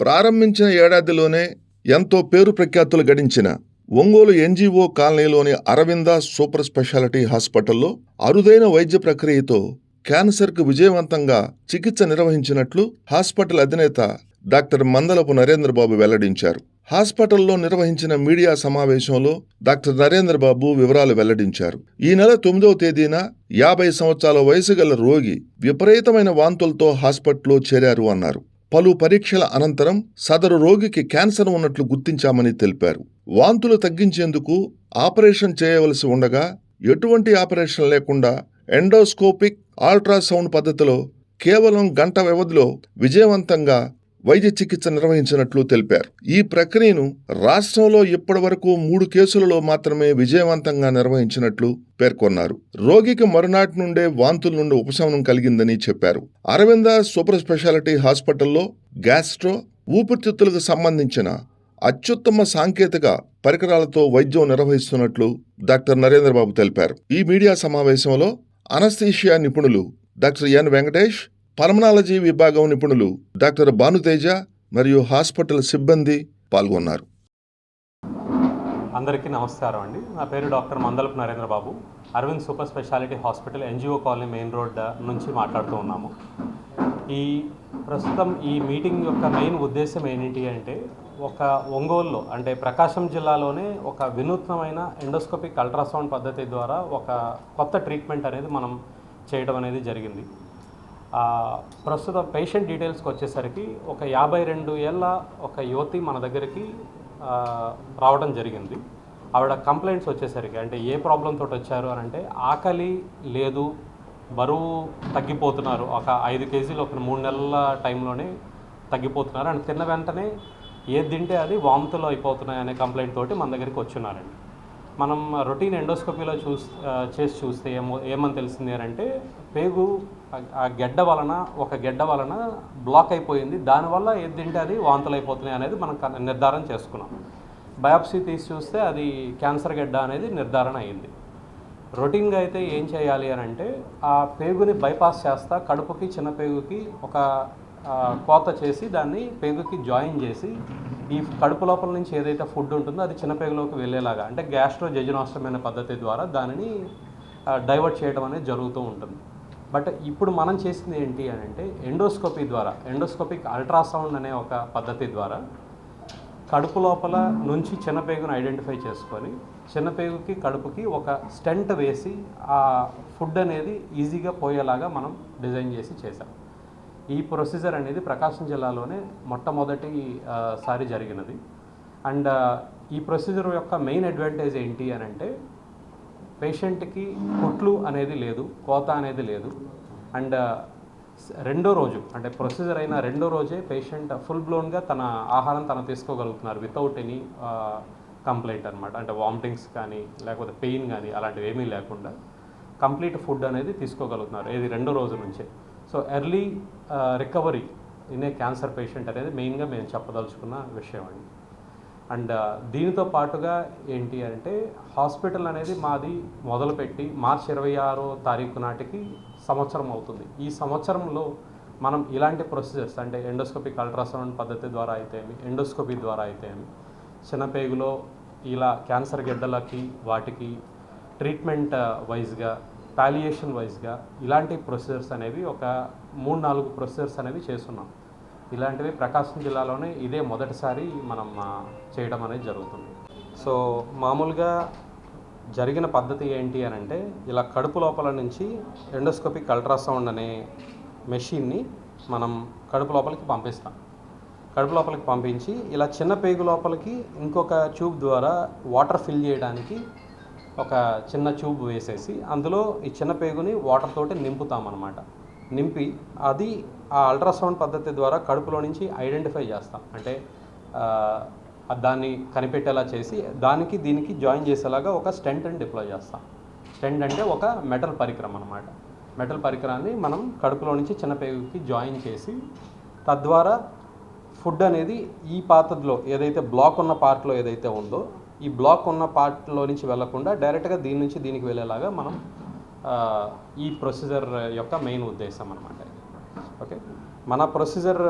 ప్రారంభించిన ఏడాదిలోనే ఎంతో పేరు ప్రఖ్యాతులు గడించిన ఒంగోలు ఎన్జీఓ కాలనీలోని అరవింద సూపర్ స్పెషాలిటీ హాస్పిటల్లో అరుదైన వైద్య ప్రక్రియతో క్యాన్సర్కు విజయవంతంగా చికిత్స నిర్వహించినట్లు హాస్పిటల్ అధినేత డాక్టర్ మందలపు నరేంద్రబాబు వెల్లడించారు. హాస్పిటల్లో నిర్వహించిన మీడియా సమావేశంలో డాక్టర్ నరేంద్రబాబు వివరాలు వెల్లడించారు. ఈ నెల తొమ్మిదవ తేదీన యాభై సంవత్సరాల వయసు గల రోగి విపరీతమైన వాంతులతో హాస్పిటల్లో చేరారు అన్నారు. పలు పరీక్షల అనంతరం సదరు రోగికి క్యాన్సర్ ఉన్నట్లు గుర్తించామని తెలిపారు. వాంతులు తగ్గించేందుకు ఆపరేషన్ చేయవలసి ఉండగా ఎటువంటి ఆపరేషన్ లేకుండా ఎండోస్కోపిక్ అల్ట్రాసౌండ్ పద్ధతిలో కేవలం గంట వ్యవధిలో విజయవంతంగా వైద్య చికిత్స నిర్వహించినట్లు తెలిపారు. ఈ ప్రక్రియను రాష్ట్రంలో ఇప్పటివరకు మూడు కేసులలో మాత్రమే విజయవంతంగా నిర్వహించినట్లు పేర్కొన్నారు. రోగికి మరునాటి నుండే వాంతుల నుండి ఉపశమనం కలిగిందని చెప్పారు. అరవింద సూపర్ స్పెషాలిటీ హాస్పిటల్లో గ్యాస్ట్రో ఊపిరితిత్తులకు సంబంధించిన అత్యుత్తమ సాంకేతిక పరికరాలతో వైద్యం నిర్వహిస్తున్నట్లు డాక్టర్ నరేంద్రబాబు తెలిపారు. ఈ మీడియా సమావేశంలో అనస్థీషియా నిపుణులు డాక్టర్ ఎన్ వెంకటేష్ పల్మనాలజీ విభాగం నిపుణులు డాక్టర్ భానుతేజ మరియు హాస్పిటల్ సిబ్బంది పాల్గొన్నారు. అందరికీ నమస్కారం అండి. నా పేరు doctor Mandalapu Narendra Babu Arvind super speciality hospital NGO colony main road నుంచి మాట్లాడుతూ ఉన్నాము. ఈ ప్రస్తుతం ఈ మీటింగ్ యొక్క మెయిన్ ఉద్దేశం ఏంటి అంటే ఒక ఒంగోలులో అంటే ప్రకాశం జిల్లాలోనే ఒక వినూత్నమైన ఎండోస్కోపిక్ అల్ట్రాసౌండ్ పద్ధతి ద్వారా ఒక కొత్త ట్రీట్మెంట్ అనేది మనం చేయడం అనేది జరిగింది. ప్రస్తుతం పేషెంట్ డీటెయిల్స్కి వచ్చేసరికి ఒక యాభై రెండు ఏళ్ళ ఒక యువతి మన దగ్గరికి రావడం జరిగింది. ఆవిడ కంప్లైంట్స్ వచ్చేసరికి అంటే ఏ ప్రాబ్లంతో తోటి వచ్చారు అని అంటే ఆకలి లేదు బరువు తగ్గిపోతున్నారు. ఒక ఐదు కేజీలు ఒక మూడు నెలల టైంలోనే తగ్గిపోతున్నారు అండ్ తిన్న వెంటనే ఏది తింటే అది వాంతులు అయిపోతున్నాయి అనే కంప్లైంట్ తోటి మన దగ్గరికి వచ్చున్నారండి. మనం రొటీన్ ఎండోస్కోపీలో చూస్ చేసి చూస్తే ఏమో ఏమని తెలిసింది అని అంటే పేగు ఆ- గెడ్డ వలన ఒక గెడ్డ వలన బ్లాక్ అయిపోయింది. దానివల్ల ఏది తింటే అది? వాంతులు అయిపోతున్నాయి అనేది మనం నిర్ధారణ చేసుకున్నాం. బయాప్సీ తీసి చూస్తే అది క్యాన్సర్ గెడ్డ అనేది నిర్ధారణ అయింది. రొటీన్గా అయితే ఏం చేయాలి అని అంటే ఆ పేగుని బైపాస్ చేస్తా కడుపుకి చిన్న పేగుకి ఒక కోత చేసి దాన్ని పేగుకి జాయిన్ చేసి ఈ కడుపు లోపల నుంచి ఏదైతే ఫుడ్ ఉంటుందో అది చిన్న పేగులోకి వెళ్ళేలాగా అంటే గ్యాస్ట్రో జజనాష్టమైన పద్ధతి ద్వారా దానిని డైవర్ట్ చేయడం అనేది జరుగుతూ ఉంటుంది. బట్ ఇప్పుడు మనం చేసింది ఏంటి అని అంటే ఎండోస్కోపీ ద్వారా ఎండోస్కోపిక్ అల్ట్రాసౌండ్ అనే ఒక పద్ధతి ద్వారా కడుపు లోపల నుంచి చిన్నపేగును ఐడెంటిఫై చేసుకొని చిన్నపేగుకి కడుపుకి ఒక స్టెంట్ వేసి ఆ ఫుడ్ అనేది ఈజీగా పోయేలాగా మనం డిజైన్ చేసి చేసాం ఈ ప్రొసీజర్ అనేది ప్రకాశం జిల్లాలోనే మొట్టమొదటి సారి జరిగినది. అండ్ ఈ ప్రొసీజర్ యొక్క మెయిన్ అడ్వాంటేజ్ ఏంటి అని అంటే పేషెంట్కి కుట్లు అనేది లేదు కోత అనేది లేదు. అండ్ రెండో రోజు అంటే ప్రొసీజర్ అయిన రెండో రోజే పేషెంట్ ఫుల్ బ్లోన్గా తన ఆహారం తను తీసుకోగలుగుతున్నారు వితౌట్ ఎనీ కంప్లైంట్ అనమాట అంటే వామిటింగ్స్ కానీ లేకపోతే పెయిన్ కానీ అలాంటివి ఏమీ లేకుండా కంప్లీట్ ఫుడ్ అనేది తీసుకోగలుగుతున్నారు ఇది రెండో రోజు నుంచే. So early recovery in a cancer patient అనేది మెయిన్గా మేము చెప్పదలుచుకున్న విషయం అండి. అండ్ దీనితో పాటుగా ఏంటి అంటే హాస్పిటల్ అనేది మాది మొదలుపెట్టి మార్చి ఇరవై ఆరో తారీఖు నాటికి సంవత్సరం అవుతుంది. ఈ సంవత్సరంలో మనం ఇలాంటి ప్రొసీజర్స్ అంటే ఎండోస్కోపిక్ అల్ట్రాసౌండ్ పద్ధతి ద్వారా అయితే ఎండోస్కోపీ ద్వారా అయితే చిన్నపేగులో ఇలా క్యాన్సర్ గిడ్డలకి వాటికి ట్రీట్మెంట్ వైజ్గా పాలియేషన్ వైజ్గా ఇలాంటి ప్రొసీజర్స్ అనేవి ఒక మూడు నాలుగు ప్రొసీజర్స్ అనేవి చేస్తున్నాం. ఇలాంటివి ప్రకాశం జిల్లాలోనే ఇదే మొదటిసారి మనం చేయడం అనేది జరుగుతుంది. సో మామూలుగా జరిగిన పద్ధతి ఏంటి అని అంటే ఇలా కడుపు లోపల నుంచి ఎండోస్కోపిక్ అల్ట్రాసౌండ్ అనే మెషిన్ని మనం కడుపు లోపలికి పంపిస్తాం. కడుపు లోపలికి పంపించి ఇలా చిన్న పేగు లోపలికి ఇంకొక ట్యూబ్ ద్వారా వాటర్ ఫిల్ చేయడానికి ఒక చిన్న ట్యూబ్ వేసేసి అందులో ఈ చిన్న పేగుని వాటర్ తోటి నింపుతామన్నమాట. నింపి అది ఆ అల్ట్రాసౌండ్ పద్ధతి ద్వారా కడుపులో నుంచి ఐడెంటిఫై చేస్తాం. అంటే దాన్ని కనిపెట్టేలా చేసి దానికి దీనికి జాయిన్ చేసేలాగా ఒక స్టెంట్ అని డిప్లాయ్ చేస్తాం. స్టెంట్ అంటే ఒక మెటల్ పరికరం అనమాట మెటల్ పరికరాన్ని మనం కడుపులో నుంచి చిన్న పేగుకి జాయిన్ చేసి తద్వారా ఫుడ్ అనేది ఈ పాత్రలో ఏదైతే బ్లాక్ ఉన్న పార్ట్లో ఏదైతే ఉందో ఈ బ్లాక్ ఉన్న పార్ట్లో నుంచి వెళ్ళకుండా డైరెక్ట్గా దీని నుంచి దీనికి వెళ్ళేలాగా మనం ఈ ప్రొసీజర్ యొక్క మెయిన్ ఉద్దేశం అనమాట ఓకే మన ప్రొసీజర్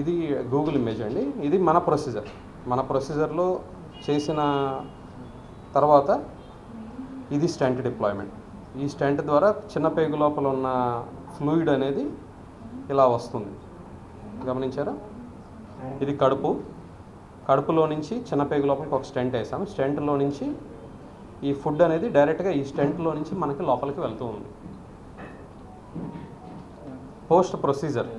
ఇది గూగుల్ ఇమేజ్ అండి. ఇది మన ప్రొసీజర్ మన ప్రొసీజర్లో చేసిన తర్వాత ఇది స్టెంట్ డిప్లాయ్మెంట్ ఈ స్టెంట్ ద్వారా చిన్న పేగు లోపల ఉన్న ఫ్లూయిడ్ అనేది ఇలా వస్తుంది. గమనించారా? ఇది కడుపు. కడుపులో నుంచి చిన్న పేగు లోపలికి ఒక స్టెంట్ వేసాం స్టెంట్లో నుంచి ఈ ఫుడ్ అనేది డైరెక్ట్గా ఈ స్టెంట్లో నుంచి మనకి లోపలికి వెళ్తూ ఉంది. Post procedure.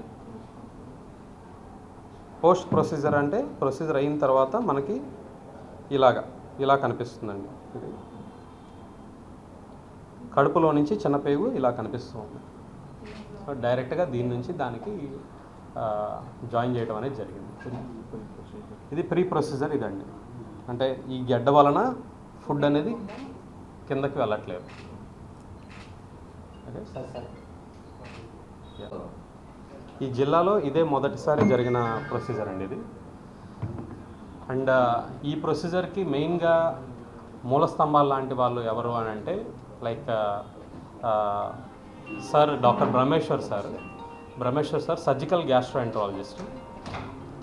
పోస్ట్ ప్రొసీజర్ అంటే ప్రొసీజర్ అయిన తర్వాత మనకి ఇలాగా ఇలా కనిపిస్తుందండి. కడుపులో నుంచి చిన్న పేగు ఇలా కనిపిస్తుంది సో డైరెక్ట్గా దీని నుంచి దానికి జాయిన్ చేయడం అనేది జరిగింది. ఇది ప్రీ ప్రొసీజర్ ఇదండి. అంటే ఈ గెడ్డ వలన ఫుడ్ అనేది కిందకి వెళ్ళట్లేదు. ఈ జిల్లాలో ఇదే మొదటిసారి జరిగిన ప్రొసీజర్ అండి ఇది. అండ్ ఈ ప్రొసీజర్కి మెయిన్గా మూల స్తంభాలు లాంటి వాళ్ళు ఎవరు అని అంటే like sir doctor Brahmeshwar sir. Brahmeshwar sir surgical gastroenterologist.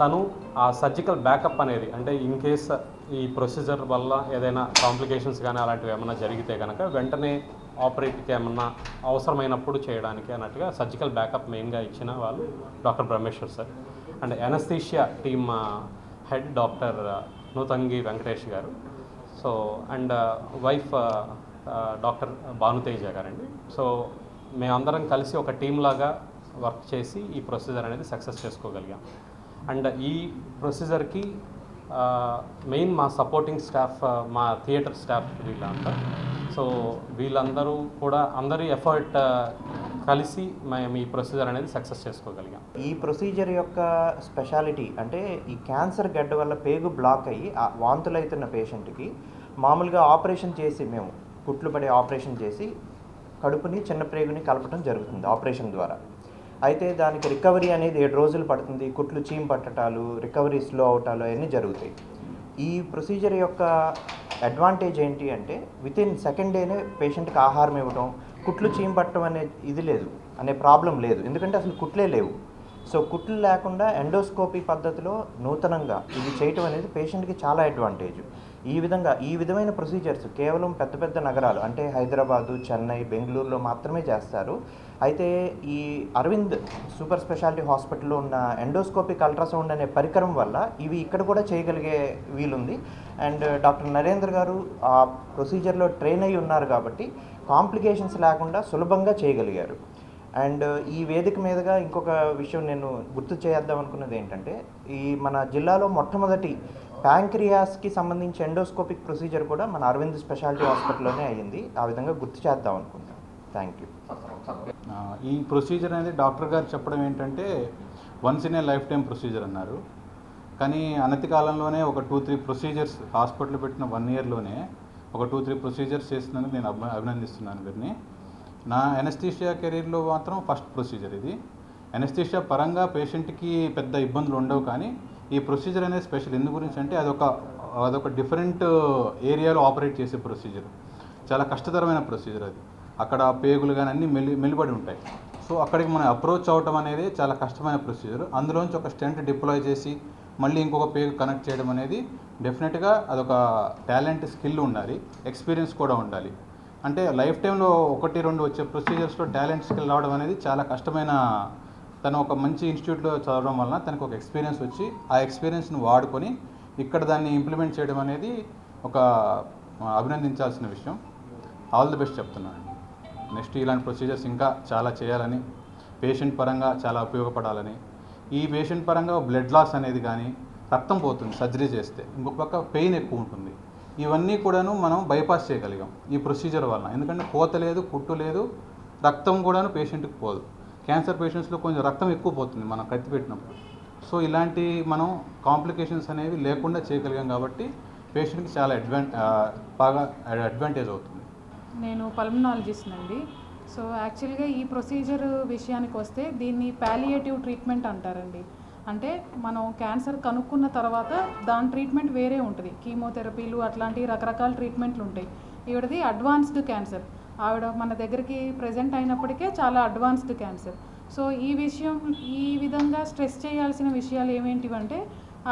తను ఆ సర్జికల్ బ్యాకప్ అనేది అంటే ఇన్ కేస్ ఈ ప్రొసీజర్ వల్ల ఏదైనా కాంప్లికేషన్స్ కానీ అలాంటివి ఏమైనా జరిగితే కనుక వెంటనే ఆపరేట్కి ఏమన్నా అవసరమైనప్పుడు చేయడానికి అన్నట్టుగా సర్జికల్ బ్యాకప్ మెయిన్గా ఇచ్చిన వాళ్ళు doctor Brahmeshwar sir. And anaesthesia team head doctor Nuthangi Venkatesh గారు. So and wife doctor Bhanuteja గారండి. సో మేమందరం కలిసి ఒక టీంలాగా వర్క్ చేసి ఈ ప్రొసీజర్ అనేది సక్సెస్ చేసుకోగలిగాం. అండ్ ఈ ప్రొసీజర్కి మెయిన్ మా సపోర్టింగ్ స్టాఫ్ మా థియేటర్ స్టాఫ్ వీళ్ళంతా. సో వీళ్ళందరూ కూడా అందరి ఎఫర్ట్ కలిసి మేము ఈ ప్రొసీజర్ అనేది సక్సెస్ చేసుకోగలిగాం. ఈ ప్రొసీజర్ యొక్క స్పెషాలిటీ అంటే ఈ క్యాన్సర్ గడ్డ వల్ల పేగు బ్లాక్ అయ్యి ఆ పేషెంట్కి మామూలుగా ఆపరేషన్ చేసి మేము కుట్లు పడే ఆపరేషన్ చేసి కడుపుని చిన్న ప్రేగుని కలపడం జరుగుతుంది ఆపరేషన్ ద్వారా. అయితే దానికి రికవరీ అనేది ఏడు రోజులు పడుతుంది. కుట్లు చీమ్ పట్టటాలు రికవరీ స్లో అవటాలు అవన్నీ జరుగుతాయి. ఈ ప్రొసీజర్ యొక్క అడ్వాంటేజ్ ఏంటి అంటే విత్ ఇన్ సెకండ్ డేనే పేషెంట్కి ఆహారం ఇవ్వడం కుట్లు చీమ్ పట్టడం అనే ఇది లేదు అనే ప్రాబ్లం లేదు. ఎందుకంటే అసలు కుట్లే లేవు. సో కుట్లు లేకుండా ఎండోస్కోపీ పద్ధతిలో నూతనంగా ఇది చేయటం అనేది పేషెంట్కి చాలా అడ్వాంటేజ్. ఈ విధంగా ఈ విధమైన ప్రొసీజర్స్ కేవలం పెద్ద పెద్ద నగరాలు అంటే హైదరాబాదు చెన్నై బెంగళూరులో మాత్రమే చేస్తారు. అయితే ఈ అరవింద్ సూపర్ స్పెషాలిటీ హాస్పిటల్లో ఉన్న ఎండోస్కోపిక్ అల్ట్రాసౌండ్ అనే పరికరం వల్ల ఇవి ఇక్కడ కూడా చేయగలిగే వీలుంది. అండ్ డాక్టర్ నరేంద్ర గారు ఆ ప్రొసీజర్లో ట్రైన్ అయి ఉన్నారు కాబట్టి కాంప్లికేషన్స్ లేకుండా సులభంగా చేయగలిగారు. అండ్ ఈ వేదిక మీదుగా ఇంకొక విషయం నేను గుర్తు చేద్దాం అనుకున్నది ఏంటంటే ఈ మన జిల్లాలో మొట్టమొదటి ప్యాంక్రియాస్కి సంబంధించి ఎండోస్కోపిక్ ప్రొసీజర్ కూడా మన అరవింద్ స్పెషాలిటీ హాస్పిటల్లోనే అయ్యింది. ఆ విధంగా గుర్తు చేద్దాం అనుకున్నాను థ్యాంక్ యూ ఈ ప్రొసీజర్ అనేది డాక్టర్ గారు చెప్పడం ఏంటంటే once in a life time procedure అన్నారు. కానీ అనతి కాలంలోనే ఒక టూ త్రీ ప్రొసీజర్స్ హాస్పిటల్ పెట్టిన వన్ ఇయర్లోనే ఒక టూ త్రీ ప్రొసీజర్స్ చేసినందుకు నేను అభి అభినందిస్తున్నాను వీరిని. నా ఎనస్థీషియా కెరీర్లో మాత్రం ఫస్ట్ ప్రొసీజర్ ఇది. ఎనస్థీషియా పరంగా పేషెంట్కి పెద్ద ఇబ్బందులు ఉండవు కానీ ఈ ప్రొసీజర్ అనేది స్పెషల్ ఎందు గురించి అంటే అదొక అదొక డిఫరెంట్ ఏరియాలో ఆపరేట్ చేసే ప్రొసీజర్ చాలా కష్టతరమైన ప్రొసీజర్ అది. అక్కడ పేగులు కానీ అన్నీ మెలి మెలిబడి ఉంటాయి. సో అక్కడికి మనం అప్రోచ్ అవటం అనేది చాలా కష్టమైన ప్రొసీజర్ అందులోంచి ఒక స్టెంట్ డిప్లాయ్ చేసి మళ్ళీ ఇంకొక పేగు కనెక్ట్ చేయడం అనేది డెఫినెట్గా అదొక టాలెంట్ స్కిల్ ఉండాలి. ఎక్స్పీరియన్స్ కూడా ఉండాలి. అంటే లైఫ్ టైంలో ఒకటి రెండు వచ్చే ప్రొసీజర్స్లో టాలెంట్ స్కిల్ రావడం అనేది చాలా కష్టమైన తను ఒక మంచి ఇన్స్టిట్యూట్లో చదవడం వలన తనకు ఒక ఎక్స్పీరియన్స్ వచ్చి ఆ ఎక్స్పీరియన్స్ని వాడుకొని ఇక్కడ దాన్ని ఇంప్లిమెంట్ చేయడం అనేది ఒక అభినందించాల్సిన విషయం. ఆల్ ది బెస్ట్ చెప్తున్నాను నెక్స్ట్ ఇలాంటి ప్రొసీజర్స్ ఇంకా చాలా చేయాలని పేషెంట్ పరంగా చాలా ఉపయోగపడాలని. ఈ పేషెంట్ పరంగా బ్లడ్ లాస్ అనేది కానీ రక్తం పోతుంది సర్జరీ చేస్తే. ఇంకొక పక్క పెయిన్ ఎక్కువ ఉంటుంది. ఇవన్నీ కూడాను మనం బైపాస్ చేయగలిగాం ఈ ప్రొసీజర్ వలన. ఎందుకంటే కోత లేదు కుట్టు లేదు రక్తం కూడాను పేషెంట్కి పోదు. క్యాన్సర్ పేషెంట్స్లో కొంచెం రక్తం ఎక్కువ పోతుంది మనం కత్తి పెట్టినప్పుడు. సో ఇలాంటి మనం కాంప్లికేషన్స్ అనేవి లేకుండా చేయగలిగాం కాబట్టి పేషెంట్కి చాలా అడ్వాన్ బాగా అడ్వాంటేజ్ అవుతుంది. నేను పల్మనాలజిస్ట్ అండి. సో యాక్చువల్గా ఈ ప్రొసీజర్ విషయానికి వస్తే దీన్ని ప్యాలియేటివ్ ట్రీట్మెంట్ అంటారండి. అంటే మనం క్యాన్సర్ కనుక్కున్న తర్వాత దాని ట్రీట్మెంట్ వేరే ఉంటుంది. కీమోథెరపీలు అట్లాంటి రకరకాల ట్రీట్మెంట్లు ఉంటాయి. ఈవిడది అడ్వాన్స్డ్ క్యాన్సర్. ఆవిడ మన దగ్గరికి ప్రజెంట్ అయినప్పటికే చాలా అడ్వాన్స్డ్ క్యాన్సర్. సో ఈ విషయం ఈ విధంగా స్ట్రెస్ చేయాల్సిన విషయాలు ఏమేంటివంటే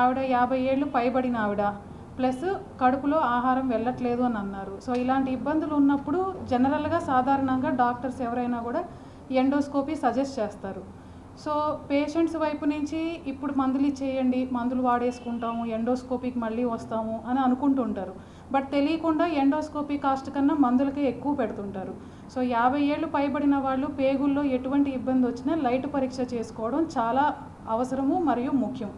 ఆవిడ యాభై ఏళ్ళు పైబడిన ఆవిడ ప్లస్ కడుపులో ఆహారం వెళ్ళట్లేదు అని అన్నారు. సో ఇలాంటి ఇబ్బందులు ఉన్నప్పుడు జనరల్గా సాధారణంగా డాక్టర్స్ ఎవరైనా కూడా ఎండోస్కోపీ సజెస్ట్ చేస్తారు. సో పేషెంట్స్ వైపు నుంచి ఇప్పుడు మందులు ఇచ్చేయండి మందులు వాడేసుకుంటాము ఎండోస్కోపీకి మళ్ళీ వస్తాము అని అనుకుంటుంటారు. బట్ తెలియకుండా ఎండోస్కోపీ కాస్ట్ కన్నా మందులకే ఎక్కువ పెడుతుంటారు. సో యాభై ఏళ్ళు పైబడిన వాళ్ళు పేగుల్లో ఎటువంటి ఇబ్బంది వచ్చినా లైట్ పరీక్ష చేసుకోవడం చాలా అవసరము మరియు ముఖ్యం.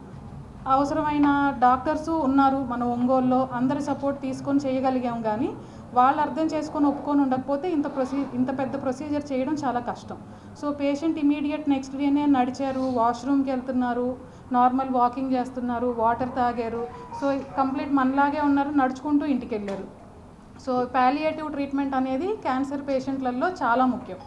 అవసరమైన డాక్టర్స్ ఉన్నారు మన ఒంగోలులో అందరి సపోర్ట్ తీసుకొని చేయగలిగాం కానీ వాళ్ళు అర్థం చేసుకొని ఒప్పుకొని ఉండకపోతే ఇంత ప్రొసీ ఇంత పెద్ద ప్రొసీజర్ చేయడం చాలా కష్టం. సో పేషెంట్ ఇమీడియట్ నెక్స్ట్ డేనే నడిచారు వాష్రూమ్కి వెళ్తున్నారు నార్మల్ వాకింగ్ చేస్తున్నారు వాటర్ తాగారు. సో కంప్లీట్ మనలాగే ఉన్నారు నడుచుకుంటూ ఇంటికి వెళ్ళారు సో పాలియేటివ్ ట్రీట్మెంట్ అనేది క్యాన్సర్ పేషెంట్లలో చాలా ముఖ్యం.